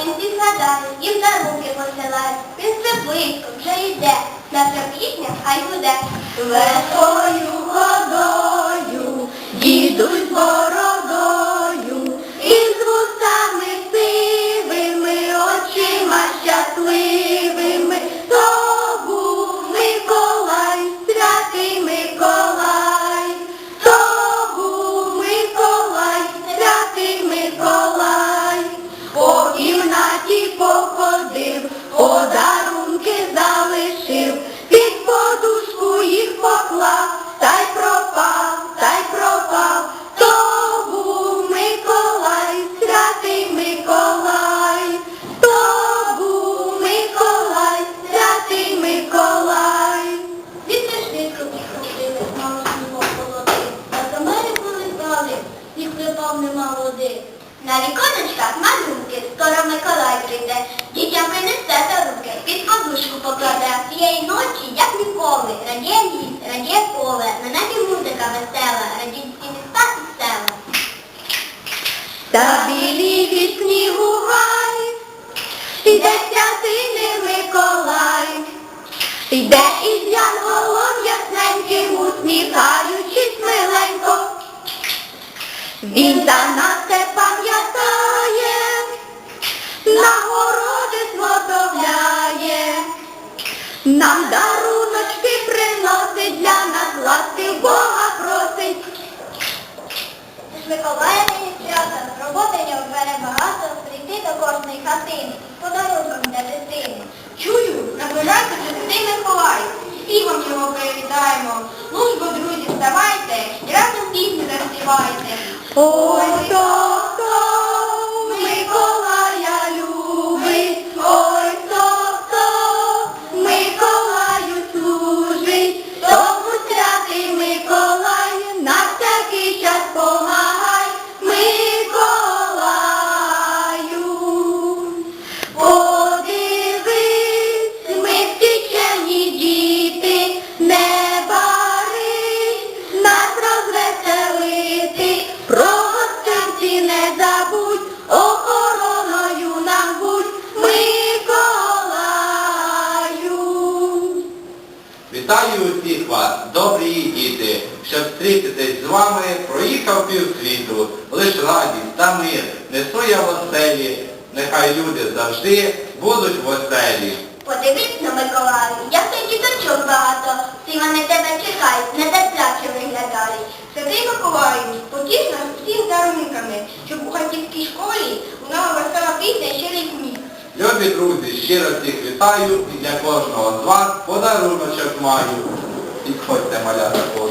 Всі згадає, їм на руки посилає. Він все близько, вже йде, наша пісня хай буде. Легкою ніколи, радіє ліс, радіє поле, на небі музика весела, радіють всі міста і села. Та білі від снігу гай, іде святий Миколай, іде із янголом ясненьким, усміхаючись миленько. Він за нас все пам'ятає, нагороди зготовляє, нам даруночки кожної хатини, подарунком для дитини. Чую, наближається Святий Миколай. Співом його привітаємо. Ну бо, друзі, вставайте і разом пісню заспівайте. Ой, Вітаю усіх вас, добрі діти, щоб зустрітися з вами, проїхав півсвіту, лиш радість та мир, несу я в оселі, нехай люди завжди будуть в оселі. Подивись на Миколаю, як ти діточок багато, всі вони тебе чекають, не терпляче виглядають. Святий Миколаю, потіш нас всім дарунками, щоб у хатівській школі лунала весела пісня щирий сміх. Любі друзі, щиро всіх вітаю і для кожного з вас подаруночок маю. Підходьте малята по.